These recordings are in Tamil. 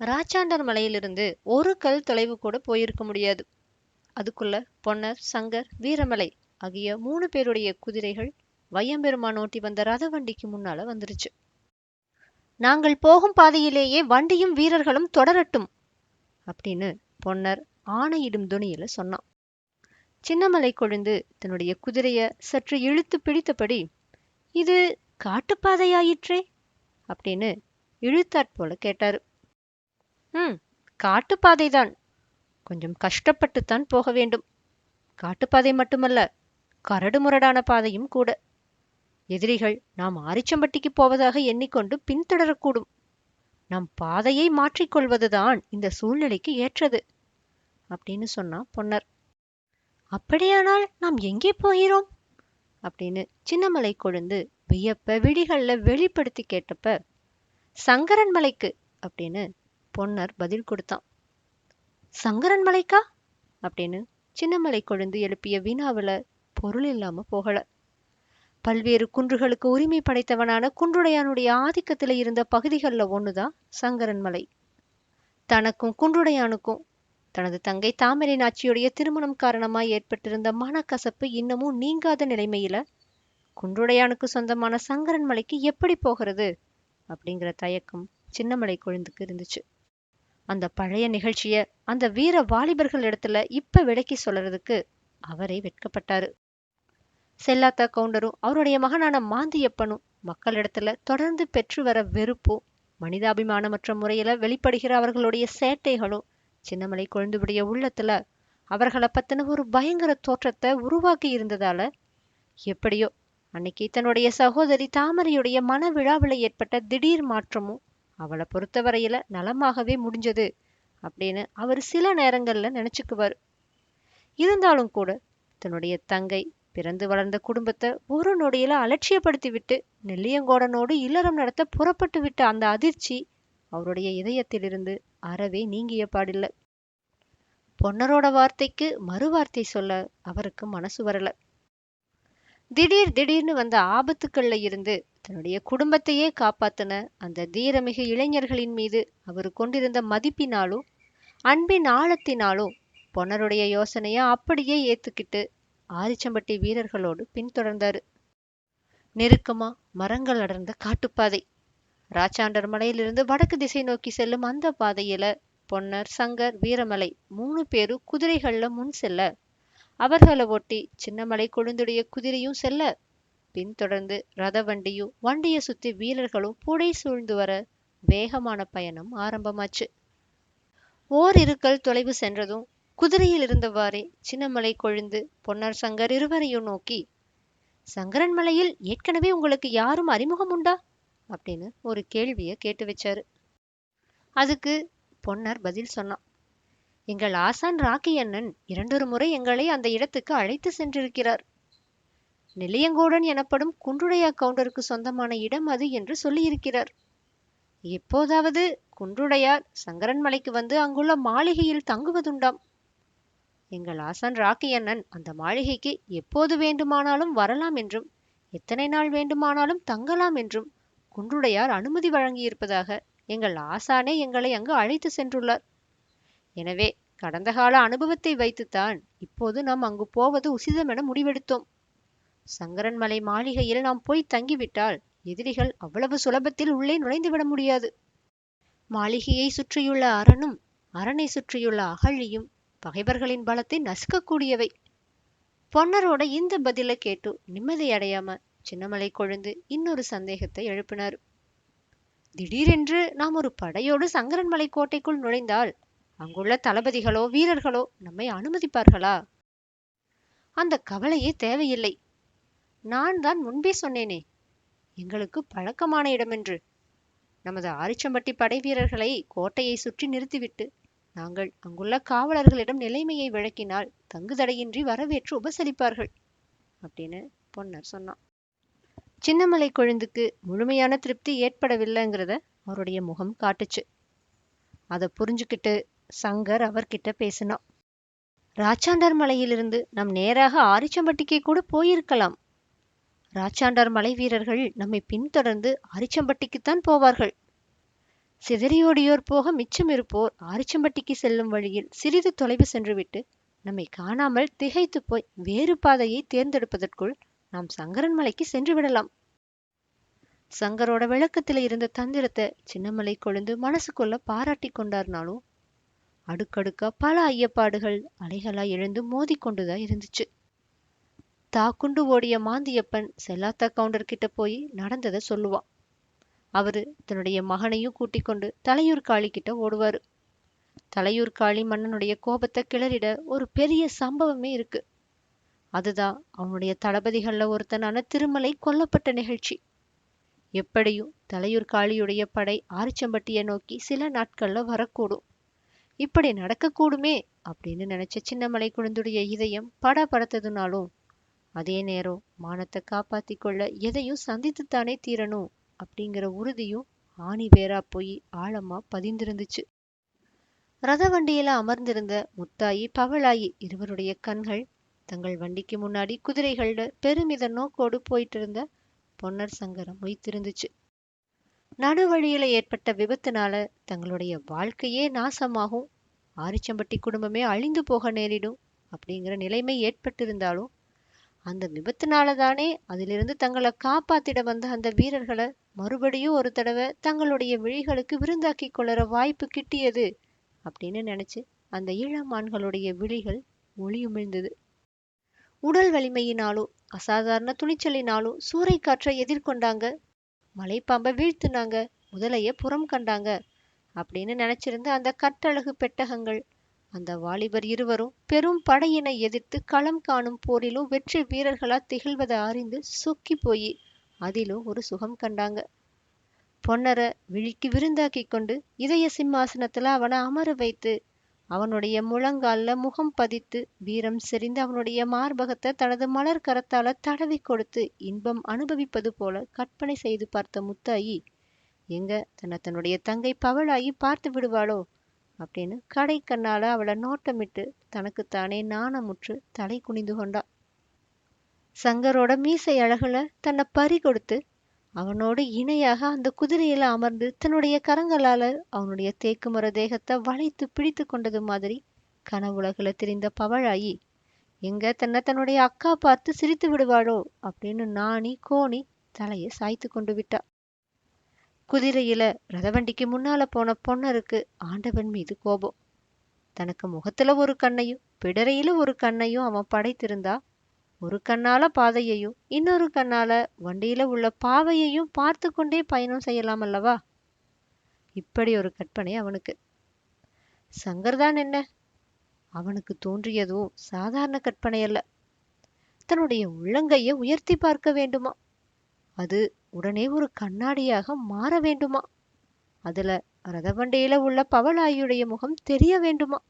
ராச்சாண்டர் மலையிலிருந்து ஒரு கல் தொலைவு கூட போயிருக்க முடியாது. அதுக்குள்ள பொன்னர் சங்கர் வீரமலை ஆகிய மூணு பேருடைய குதிரைகள் வையம்பெருமான் ஓட்டி வந்த ரத வண்டிக்கு முன்னால வந்துருச்சு. நாங்கள் போகும் பாதையிலேயே வண்டியும் வீரர்களும் தொடரட்டும் அப்படின்னு பொன்னர் ஆணையிடும் துணியில சொன்னான். சின்னமலை கொழுந்து தன்னுடைய குதிரைய சற்று இழுத்து பிடித்தபடி இது காட்டுப்பாதையாயிற்றே அப்படின்னு இழுத்தாற் போல கேட்டாரு. ம் காட்டுப்பாதைதான் கொஞ்சம் கஷ்டப்பட்டுத்தான் போக வேண்டும். காட்டுப்பாதை மட்டுமல்ல கரடு முரடான பாதையும் கூட. எதிரிகள் நாம் ஆரிச்சம்பட்டிக்கு போவதாக எண்ணிக்கொண்டு பின்தொடரக்கூடும். நம் பாதையை மாற்றிக்கொள்வதுதான் இந்த சூழ்நிலைக்கு ஏற்றது அப்படின்னு சொன்னா பொன்னர். அப்படியானால் நாம் எங்கே போகிறோம்? அப்படின்னு சின்னமலை கொழுந்து வியப்ப விழிகள்ல வெளிப்படுத்தி கேட்டப்ப சங்கரன் மலைக்கு அப்படின்னு பொன்னர் பதில் கொடுத்தான். சங்கரன் மலைக்கா? அப்படின்னு சின்னமலை கொழுந்து எழுப்பிய வீணாவில் பொருள் இல்லாம போகல. பல்வேறு குன்றுகளுக்கு உரிமை படைத்தவனான குன்றுடையானுடைய ஆதிக்கத்தில் இருந்த பகுதிகளில் ஒண்ணுதான் சங்கரன் மலை. தனக்கும் குன்றுடையானுக்கும் தனது தங்கை தாமரை நாச்சியுடைய திருமணம் காரணமாய் ஏற்பட்டிருந்த மனக்கசப்பு இன்னமும் நீங்காத நிலைமையில குன்றுடையானுக்கு சொந்தமான சங்கரன் மலைக்கு எப்படி போகிறது அப்படிங்கிற தயக்கம் சின்னமலை கொழுந்துக்கு இருந்துச்சு. அந்த பழைய நிகழ்ச்சிய அந்த வீர வாலிபர்கள் இடத்துல இப்ப விளக்கி சொல்றதுக்கு அவரே வெட்கப்பட்டாரு. செல்லாத்தா கவுண்டரும் அவருடைய மகனான மாந்தியப்பனும் மக்களிடத்துல தொடர்ந்து பெற்று வர வெறுப்பும் மனிதாபிமானமற்ற முறையில வெளிப்படுகிற அவர்களுடைய சேட்டைகளும் சின்னமலை கொழுந்துடைய உள்ளத்துல அவர்களை பத்தின ஒரு பயங்கர தோற்றத்தை உருவாக்கி இருந்ததால எப்படியோ அன்னைக்கு தன்னுடைய சகோதரி தாமரையுடைய மன விழாவில் ஏற்பட்ட திடீர் மாற்றமும் அவளை பொறுத்தவரையில நலமாகவே முடிஞ்சது அப்படின்னு அவர் சில நேரங்கள்ல நினைச்சுக்குவார். இருந்தாலும் கூட தன்னுடைய தங்கை பிறந்து வளர்ந்த குடும்பத்தை ஒரு நொடியில அலட்சியப்படுத்தி விட்டு நெல்லியங்கோடனோடு இல்லறம் நடத்த புறப்பட்டு விட்ட அந்த அதிர்ச்சி அவருடைய இதயத்திலிருந்து அறவே நீங்கிய பாடில்ல. பொன்னரோட வார்த்தைக்கு மறுவார்த்தை சொல்ல அவருக்கு மனசு வரல. திடீர் திடீர்னு வந்த ஆபத்துக்கள்ல இருந்து தன்னுடைய குடும்பத்தையே காப்பாத்தின அந்த தீரமிகு இளைஞர்களின் மீது அவர் கொண்டிருந்த மதிப்பினாலும் அன்பின் ஆழத்தினாலும் பொன்னருடைய யோசனைய அப்படியே ஏத்துக்கிட்டு ஆரிச்சம்பட்டி வீரர்களோடு பின்தொடர்ந்தாரு. நெருக்கமா மரங்கள் அடர்ந்த காட்டுப்பாதை. ராச்சாண்டர் மலையிலிருந்து வடக்கு திசை நோக்கி செல்லும் அந்த பாதையில பொன்னர் சங்கர் வீரமலை மூணு பேரும் குதிரைகள்ல முன் செல்ல அவர்களை ஒட்டி சின்னமலை கொழுந்துடைய குதிரையும் செல்ல. பின்தொடர்ந்து ரத வண்டியும் வண்டியை சுத்தி வீரர்களும் புடை சூழ்ந்து வர வேகமான பயணம் ஆரம்பமாச்சு. ஓர் இருக்கல் தொலைவு சென்றதும் குதிரையில் இருந்தவாறே சின்னமலை கொழுந்து பொன்னர் சங்கர் இருவரையும் நோக்கி சங்கரன் மலையில் ஏற்கனவே உங்களுக்கு யாரும் அறிமுகம் உண்டா? அப்படின்னு ஒரு கேள்வியை கேட்டு வச்சாரு. அதுக்கு பொன்னர் பதில் சொன்னான். எங்கள் ஆசான் ராக்கி அண்ணன் இரண்டொரு முறை எங்களை அந்த இடத்துக்கு அழைத்து சென்றிருக்கிறார். நெல்லியங்கோடன் எனப்படும் குன்றுடையா கவுண்டருக்கு சொந்தமான இடம் அது என்று சொல்லியிருக்கிறார். எப்போதாவது குன்றுடையார் சங்கரன் மலைக்கு வந்து அங்குள்ள மாளிகையில் தங்குவதுண்டாம். எங்கள் ஆசான் ராக்கி அண்ணன் அந்த மாளிகைக்கு எப்போது வேண்டுமானாலும் வரலாம் என்றும் எத்தனை நாள் வேண்டுமானாலும் தங்கலாம் என்றும் குன்றுடையார் அனுமதி வழங்கியிருப்பதாக எங்கள் ஆசானே எங்களை அங்கு அழைத்து சென்றுள்ளார். எனவே கடந்த கால அனுபவத்தை வைத்துத்தான் இப்போது நாம் அங்கு போவது உசிதமென முடிவெடுத்தோம். சங்கரன் மலை மாளிகையில் நாம் போய் தங்கிவிட்டால் எதிரிகள் அவ்வளவு சுலபத்தில் உள்ளே நுழைந்து விட முடியாது. மாளிகையை சுற்றியுள்ள அரணும் அரணை சுற்றியுள்ள அகழியும் பகைவர்களின் பலத்தை நசுக்கக்கூடியவை. பொன்னரோட இந்த பதிலை கேட்டு நிம்மதியடையாம சின்னமலை கொழுந்து இன்னொரு சந்தேகத்தை எழுப்பினார். திடீரென்று நாம் ஒரு படையோடு சங்கரன்மலை கோட்டைக்குள் நுழைந்தால் அங்குள்ள தளபதிகளோ வீரர்களோ நம்மை அனுமதிப்பார்களா? அந்த கவலையே தேவையில்லை. நான் தான் முன்பே சொன்னேனே எங்களுக்கு பழக்கமான இடமென்று. நமது ஆரிச்சம்பட்டி படை வீரர்களை கோட்டையை சுற்றி நிறுத்திவிட்டு நாங்கள் அங்குள்ள காவலர்களிடம் நிலைமையை விளக்கினால் தங்குதடையின்றி வரவேற்று உபசரிப்பார்கள் அப்படின்னு பொன்னர் சொன்னான். சின்னமலை கொழுந்துக்கு முழுமையான திருப்தி ஏற்படவில்லைங்கிறத அவருடைய முகம் காட்டுச்சு. அதை புரிஞ்சுக்கிட்டு சங்கர் அவர்கிட்ட பேசினா ராச்சாண்டார் மலையிலிருந்து நாம் நேராக ஆரிச்சம்பட்டிக்கு கூட போயிருக்கலாம். ராச்சாண்டார் மலை வீரர்கள் நம்மை பின்தொடர்ந்து ஆரிச்சம்பட்டிக்குத்தான் போவார்கள். சிதறியோடியோர் போக மிச்சம் இருப்போர் ஆரிச்சம்பட்டிக்கு செல்லும் வழியில் சிறிது தொலைவு சென்றுவிட்டு நம்மை காணாமல் திகைத்து போய் வேறு பாதையை தேர்ந்தெடுப்பதற்குள் நாம் சங்கரன் மலைக்கு சென்று விடலாம். சங்கரோட விளக்கத்தில் இருந்த தந்திரத்தை சின்னமலை கொழுந்து மனசுக்குள்ள பாராட்டி கொண்டார்னாலும் அடுக்கடுக்கா பல ஐயப்பாடுகள் அலைகளா எழுந்து மோதிக்கொண்டுதான் இருந்துச்சு. தாக்குண்டு ஓடிய மாந்தியப்பன் செல்லாத்தா கவுண்டர் கிட்ட போய் நடந்ததை சொல்லுவான். அவரு தன்னுடைய மகனையும் கூட்டிக் கொண்டு தலையூர் காளி கிட்ட ஓடுவாரு. தலையூர் காளி மன்னனுடைய கோபத்தை கிளறிட ஒரு பெரிய சம்பவமே இருக்கு. அதுதான் அவனுடைய தளபதிகள்ல ஒருத்தனான திருமலை கொல்லப்பட்ட நிகழ்ச்சி. எப்படியும் தலையூர் காளியுடைய படை ஆரிச்சம்பட்டியை நோக்கி சில நாட்கள்ல வரக்கூடும். இப்படி நடக்கக்கூடுமே அப்படின்னு நினைச்ச சின்னமலை குழந்தையுடைய இதயம் பட படத்ததுனாலும் அதே நேரம் மானத்தை காப்பாத்தி கொள்ள எதையும் சந்தித்துத்தானே தீரணும் அப்படிங்கிற உறுதியும் ஆணி பேரா போய் ஆழமா பதிந்திருந்துச்சு. ரத வண்டியில அமர்ந்திருந்த முத்தாயி பவளாயி இருவருடைய கண்கள் தங்கள் வண்டிக்கு முன்னாடி குதிரைகள பெருமித நோக்கோடு போயிட்டு இருந்த பொன்னர் சங்கரம் மொய்த்திருந்துச்சு நடுவழியில் ஏற்பட்ட விபத்துனால தங்களுடைய வாழ்க்கையே நாசமாகும். ஆரிச்சம்பட்டி குடும்பமே அழிந்து போக நேரிடும் அப்படிங்கிற நிலைமை ஏற்பட்டிருந்தாலும் அந்த விபத்துனால தானே அதிலிருந்து தங்களை காப்பாத்திட வந்த அந்த வீரர்களை மறுபடியும் ஒரு தடவை தங்களுடைய விழிகளுக்கு விருந்தாக்கி கொள்ளற வாய்ப்பு கிட்டியது அப்படின்னு நினைச்சு அந்த இளமான்களுடைய விழிகள் ஒளியுமிழ்ந்தது உடல் வலிமையினாலும் அசாதாரண துணிச்சலினாலும் சூறைக்காற்றை எதிர்கொண்டாங்க மலைப்பாம்பை வீழ்த்துனாங்க. முதலைய புறம் கண்டாங்க. அப்படின்னு நினைச்சிருந்த அந்த கட்டழகு பெட்டகங்கள். அந்த வாலிபர் இருவரும் பெரும் படையினை எதிர்த்து களம் காணும் போரிலும் வெற்றி வீரர்களா திகழ்வதை அறிந்து சொக்கி போய் அதிலும் ஒரு சுகம் கண்டாங்க. பொன்னரை விழிக்கு விருந்தாக்கி கொண்டு இதய சிம்மாசனத்துல அவனை அமர வைத்து அவனுடைய முழங்கால்ல முகம் பதித்து வீரம் செறிந்து அவனுடைய மார்பகத்தை தனது மலர் கரத்தால தடவி கொடுத்து இன்பம் அனுபவிப்பது போல கற்பனை செய்து பார்த்த முத்தாயி எங்க தன்னை தன்னுடைய தங்கை பவளாயி பார்த்து விடுவாளோ? அப்படின்னு கடை கண்ணால அவளை நோட்டமிட்டு தனக்குத்தானே நாணமுற்று தலை குனிந்து கொண்டா. சங்கரோட மீசை அழகுல தன்னை பறி கொடுத்து அவனோடு இணையாக அந்த குதிரையில அமர்ந்து தன்னுடைய கரங்களால அவனுடைய தேக்குமர தேகத்தை வளைத்து பிடித்து கொண்டது மாதிரி கனவுலகில் தெரிந்த பவழாயி எங்க தன்னை தன்னுடைய அக்கா பார்த்து சிரித்து விடுவாளோ? அப்படின்னு நாணி கோணி தலையை சாய்த்து கொண்டு விட்டா. குதிரையில ரதவண்டிக்கு முன்னால போன பொன்னருக்கு ஆண்டவன் மீது கோபம். தனக்கு முகத்துல ஒரு கண்ணையும் பிடரையில ஒரு கண்ணையும் அவன் படைத்திருந்தா ஒரு கண்ணால பாதையையும் இன்னொரு கண்ணால வண்டியில உள்ள பாவையையும் பார்த்து கொண்டே பயணம் செய்யலாம் அல்லவா? இப்படி ஒரு கற்பனை அவனுக்கு. சங்கர்தான் என்ன? அவனுக்கு தோன்றியதும் சாதாரண கற்பனை அல்ல. தன்னுடைய உள்ளங்கையை உயர்த்தி பார்க்க வேண்டுமா? அது உடனே ஒரு கண்ணாடியாக மாற வேண்டுமா? அதுல ரதவண்டையில உள்ள பவளாயுடைய முகம் தெரிய வேண்டுமா?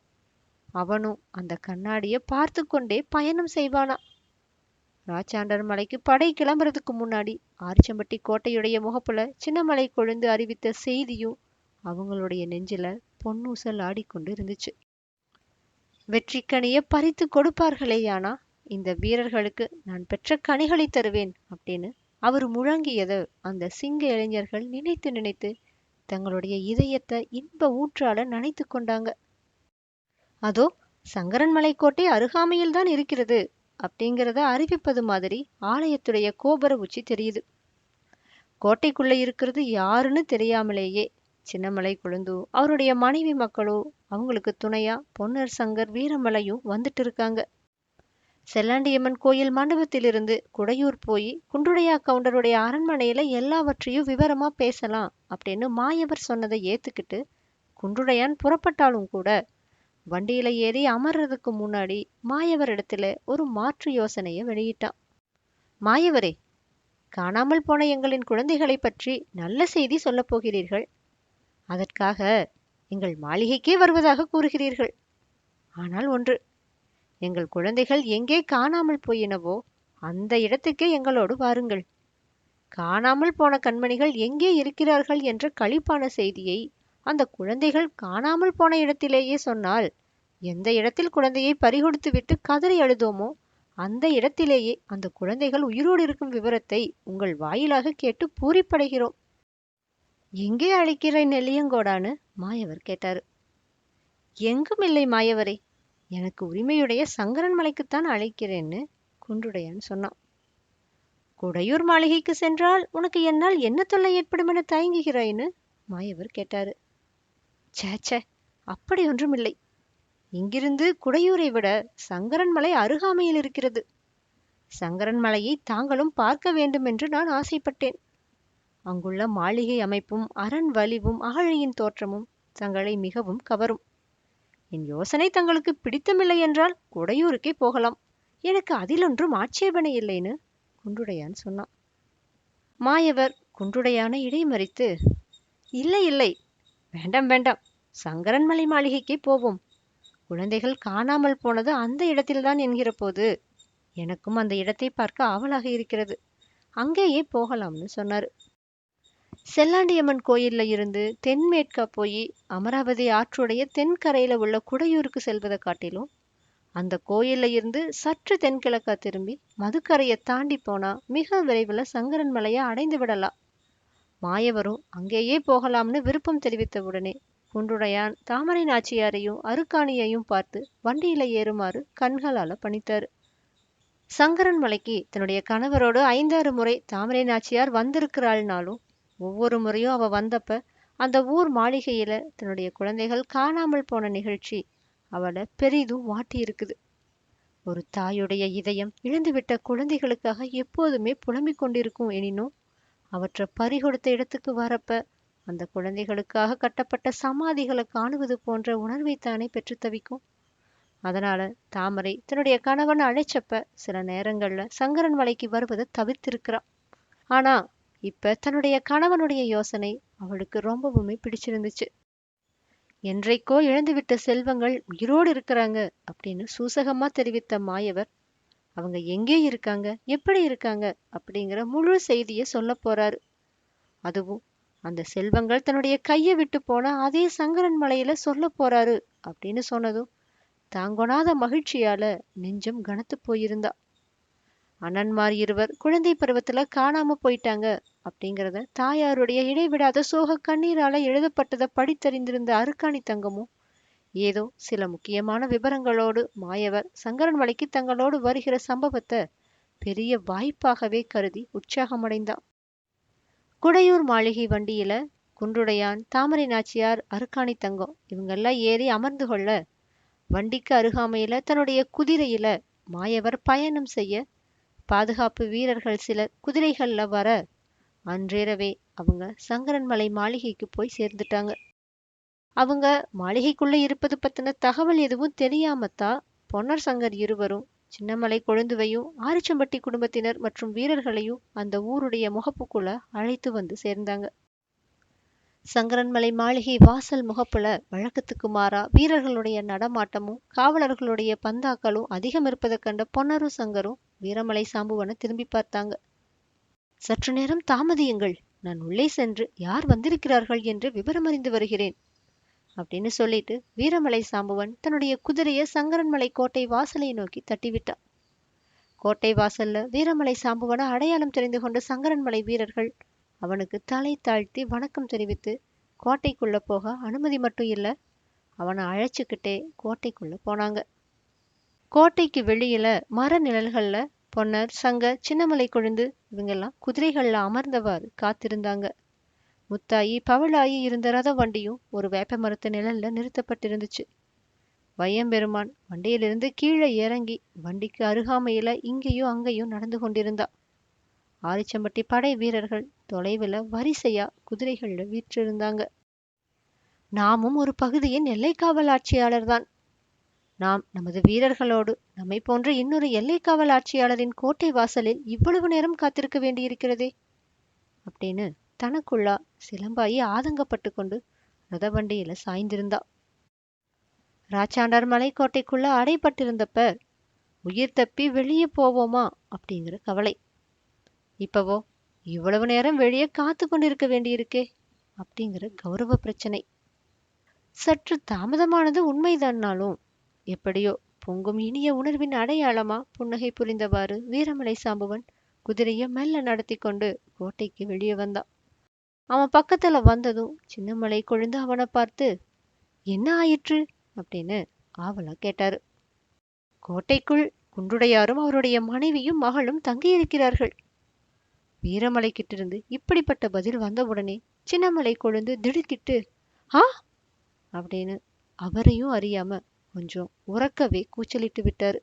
அவனும் அந்த கண்ணாடியை பார்த்து கொண்டே பயணம் செய்வானா? ராச்சாண்டர் மலைக்கு படை கிளம்புறதுக்கு முன்னாடி ஆரிச்சம்பட்டி கோட்டையுடைய முகப்புல சின்னமலை கொழுந்து அறிவித்த செய்தியும் அவங்களுடைய நெஞ்சில பொன்னூசல் ஆடிக்கொண்டு இருந்துச்சு. வெற்றிக்கனியை பறித்து கொடுப்பார்களேயானா இந்த வீரர்களுக்கு நான் பெற்ற கனிகளை தருவேன் அப்படின்னு அவர் முழங்கியதை அந்த சிங்க இளைஞர்கள் நினைத்து நினைத்து தங்களுடைய இதயத்தை இன்ப ஊற்றால நினைத்து கொண்டாங்க. அதோ சங்கரன்மலை கோட்டை அருகாமையில் தான் இருக்கிறது அப்படிங்கிறத அறிவிப்பது மாதிரி ஆலயத்துடைய கோபுர உச்சி தெரியுது. கோட்டைக்குள்ளே இருக்கிறது யாருன்னு தெரியாமலேயே சின்னமலை கொழுந்து அவருடைய மனைவி மக்களோ அவங்களுக்கு துணையா பொன்னர் சங்கர் வீரமலையும் வந்துட்டு இருக்காங்க. செல்லாண்டியம்மன் கோயில் மண்டபத்திலிருந்து குடையூர் போய் குண்டுடையா கவுண்டருடைய அரண்மனையில எல்லாவற்றையும் விவரமா பேசலாம் அப்படின்னு மாயவர் சொன்னதை ஏத்துக்கிட்டு குண்டுடையான் புறப்பட்டாலும் கூட வண்டியில ஏறி அமர்றதுக்கு முன்னாடி மாயவர் இடத்துல ஒரு மாற்று யோசனையை வெளியிட்டான். மாயவரே காணாமல் போன எங்களின் குழந்தைகளை பற்றி நல்ல செய்தி சொல்லப் போகிறீர்கள். அதற்காக எங்கள் மாளிகைக்கே வருவதாக கூறுகிறீர்கள். ஆனால் ஒன்று எங்கள் குழந்தைகள் எங்கே காணாமல் போயினவோ அந்த இடத்துக்கே எங்களோடு வாருங்கள். காணாமல் போன கண்மணிகள் எங்கே இருக்கிறார்கள் என்ற களிப்பான செய்தியை அந்த குழந்தைகள் காணாமல் போன இடத்திலேயே சொன்னால் எந்த இடத்தில் குழந்தையை பறிகொடுத்து விட்டு கதறி அழுதோமோ அந்த இடத்திலேயே அந்த குழந்தைகள் உயிரோடு இருக்கும் விவரத்தை உங்கள் வாயிலாக கேட்டு பூரிப்படைகிறோம். எங்கே அழைக்கிறாய் நெல்லியங்கோடான்னு? மாயவர் கேட்டாரு. எங்கும் இல்லை மாயவரே எனக்கு உரிமையுடைய சங்கரன் மலைக்குத்தான் அழைக்கிறேன்னு குன்றுடையான் சொன்னான். குடையூர் மாளிகைக்கு சென்றால் உனக்கு என்னால் என்ன தொல்லை ஏற்படும் என தயங்குகிறாய்ன்னு? மாயவர் கேட்டாரு. சேச்சே அப்படி ஒன்றுமில்லை. இங்கிருந்து குடையூரை விட சங்கரன்மலை அருகாமையில் இருக்கிறது. சங்கரன்மலையை தாங்களும் பார்க்க வேண்டும் என்று நான் ஆசைப்பட்டேன். அங்குள்ள மாளிகை அமைப்பும் அரண் வலிவும் அகழியின் தோற்றமும் தங்களை மிகவும் கவரும். என் யோசனை தங்களுக்கு பிடித்தமில்லை என்றால் குடையூருக்கே போகலாம். எனக்கு அதிலொன்றும் ஆட்சேபனை இல்லைன்னு குன்றுடையான் சொன்னான். மாயவர் குன்றுடையான இடைமறித்து இல்லை இல்லை வேண்டாம் வேண்டாம். சங்கரன்மலை மாளிகைக்கே போவோம். குழந்தைகள் காணாமல் போனது அந்த இடத்தில்தான் என்கிற போது எனக்கும் அந்த இடத்தை பார்க்க ஆவலாக இருக்கிறது. அங்கேயே போகலாம்னு சொன்னார். செல்லாண்டியம்மன் கோயில்ல இருந்து தென்மேற்கா போய் அமராவதி ஆற்றுடைய தென்கரையில உள்ள குடையூருக்கு செல்வதை காட்டிலும் அந்த கோயில்ல இருந்து சற்று தென்கிழக்கா திரும்பி மதுக்கரையை தாண்டி போனா மிக விரைவில் சங்கரன் மலையை அடைந்து விடலாம். மாயவரும் அங்கேயே போகலாம்னு விருப்பம் தெரிவித்தவுடனே குன்றுடையான் தாமரை நாச்சியாரையும் அருக்காணியையும் பார்த்து வண்டியில ஏறுமாறு கண்களால பணித்தாரு. சங்கரன் மலைக்கு தன்னுடைய கணவரோடு ஐந்தாறு முறை தாமரை நாச்சியார் வந்திருக்கிறாள்னாலும் ஒவ்வொரு முறையும் அவ வந்தப்ப அந்த ஊர் மாளிகையில தன்னுடைய குழந்தைகள் காணாமல் போன நிகழ்ச்சி அவளை பெரிதும் வாட்டி இருக்குது ஒரு தாயுடைய இதயம் இழந்துவிட்ட குழந்தைகளுக்காக எப்போதுமே புலம்பிக் கொண்டிருக்கும் எனினும் அவற்றை பறிகொடுத்த இடத்துக்கு வரப்ப அந்த குழந்தைகளுக்காக கட்டப்பட்ட சமாதிகளை காணுவது போன்ற உணர்வைத்தானே பெற்று தவிக்கும். அதனால தாமரை தன்னுடைய கணவன் அழைச்சப்ப சில நேரங்கள்ல சங்கரன் மலைக்கு வருவதை தவிர்த்திருக்கிறா ஆனா இப்ப தன்னுடைய கணவனுடைய யோசனை அவளுக்கு ரொம்பவுமே பிடிச்சிருந்துச்சு. என்றைக்கோ இழந்துவிட்ட செல்வங்கள் உயிரோடு இருக்கிறாங்க அப்படின்னு சூசகமா தெரிவித்த மாயவர் அவங்க எங்கே இருக்காங்க? எப்படி இருக்காங்க? அப்படிங்கிற முழு செய்தியை சொல்ல போறாரு. அதுவும் அந்த செல்வங்கள் தன்னுடைய கையை விட்டு போன அதே சங்கரன் மலையில சொல்ல போறாரு அப்படின்னு சொன்னதும் தாங்கொணாத மகிழ்ச்சியால நெஞ்சம் கனத்து போயிருந்தா. அண்ணன்மார் இருவர் குழந்தை பருவத்துல காணாம போயிட்டாங்க அப்படிங்கிறத தாயாருடைய இடைவிடாத சோக கண்ணீரால எழுதப்பட்டதை படித்தறிந்திருந்த அருக்காணி தங்கமும் ஏதோ சில முக்கியமான விவரங்களோடு மாயவர் சங்கரன்மலைக்கு தங்களோடு வருகிற சம்பவத்தை பெரிய வாய்ப்பாகவே கருதி உற்சாகமடைந்தான். குடையூர் மாளிகை வண்டியில குன்றுடையான் தாமரை நாச்சியார் அருக்காணி தங்கம் இவங்கெல்லாம் ஏறி அமர்ந்து கொள்ள வண்டிக்கு அருகாமையில தன்னுடைய குதிரையில மாயவர் பயணம் செய்ய பாதுகாப்பு வீரர்கள் சிலர் குதிரைகள்ல வர அன்றிரவே அவங்க சங்கரன்மலை மாளிகைக்கு போய் சேர்ந்துட்டாங்க. அவங்க மாளிகைக்குள்ள இருப்பது பத்தின தகவல் எதுவும் தெரியாமத்தான் பொன்னர் சங்கர் இருவரும் சின்னமலை கொழுந்துவையும் ஆரிச்சம்பட்டி குடும்பத்தினர் மற்றும் வீரர்களையும் அந்த ஊருடைய முகப்புக்குள்ள அழைத்து வந்து சேர்ந்தாங்க. சங்கரன்மலை மாளிகை வாசல் முகப்புல வழக்கத்துக்கு மாறா வீரர்களுடைய நடமாட்டமும் காவலர்களுடைய பந்தாக்களும் அதிகம் இருப்பதைக் கண்ட பொன்னரு சங்கரும் வீரமலை சாம்புவனை திரும்பி பார்த்தாங்க. சற்று நேரம் தாமதியுங்கள். நான் உள்ளே சென்று யார் வந்திருக்கிறார்கள் என்று விவரம் அறிந்து வருகிறேன். அப்படின்னு சொல்லிட்டு வீரமலை சாம்புவன் தன்னுடைய குதிரையை சங்கரன்மலை கோட்டை வாசலை நோக்கி தட்டிவிட்டான். கோட்டை வாசல்ல வீரமலை சாம்புவன அடையாளம் தெரிந்து கொண்ட சங்கரன்மலை வீரர்கள் அவனுக்கு தலை தாழ்த்தி வணக்கம் தெரிவித்து கோட்டைக்குள்ள போக அனுமதி மட்டும் இல்லை அவனை அழைச்சிக்கிட்டே கோட்டைக்குள்ள போனாங்க. கோட்டைக்கு வெளியில மர நிழல்கள்ல பொன்னர் சங்க சின்னமலை கொழுந்து இவங்கெல்லாம் குதிரைகள்ல அமர்ந்தவாறு காத்திருந்தாங்க. முத்தாயி பவளாயி இருந்த ரத வண்டியும் ஒரு வேப்ப மரத்து நிழல்ல நிறுத்தப்பட்டிருந்துச்சு. வையம்பெருமான் வண்டியிலிருந்து கீழே இறங்கி வண்டிக்கு அருகாமையில இங்கேயும் அங்கேயும் நடந்து கொண்டிருந்தா. ஆரிச்சம்பட்டி படை வீரர்கள் தொலைவில் வரிசையா குதிரைகள்ல வீற்றிருந்தாங்க. நாமும் ஒரு பகுதியின் எல்லைக்காவல் ஆட்சியாளர்தான் நாம் நமது வீரர்களோடு நம்மை போன்ற இன்னொரு எல்லைக்காவல் ஆட்சியாளரின் கோட்டை வாசலில் இவ்வளவு நேரம் காத்திருக்க வேண்டியிருக்கிறதே? அப்படின்னு தனக்குள்ளா சிலம்பாயி ஆதங்கப்பட்டு கொண்டு ரதவண்டியில சாய்ந்திருந்தா. ராச்சாண்டார் மலைக்கோட்டைக்குள்ள அடைப்பட்டிருந்தப்ப உயிர் தப்பி வெளியே போவோமா அப்படிங்கிற கவலை. இப்பவோ இவ்வளவு நேரம் வெளியே காத்து கொண்டிருக்க வேண்டியிருக்கே அப்படிங்கிற கௌரவ பிரச்சனை. சற்று தாமதமானது உண்மைதான்னாலும் எப்படியோ பொங்கும் இனிய உணர்வின் அடையாளமா புன்னகை புரிந்தவாறு வீரமலை சாம்புவன் குதிரையை மெல்ல நடத்தி கொண்டு கோட்டைக்கு வெளியே வந்தான் அவன் பக்கத்துல வந்ததும் சின்னமலை கொழுந்து அவனை பார்த்து என்ன ஆயிற்று? அப்படின்னு ஆவலா கேட்டாரு. கோட்டைக்குள் குன்றுடையாரும் அவருடைய மனைவியும் மகளும் தங்கியிருக்கிறார்கள். வீரமலை கிட்டிருந்து இப்படிப்பட்ட பதில் வந்தவுடனே சின்னமலை கொழுந்து திடுக்கிட்டு ஆ? அப்படின்னு அவரையும் அறியாம கொஞ்சம் உறக்கவே கூச்சலிட்டு விட்டாரு.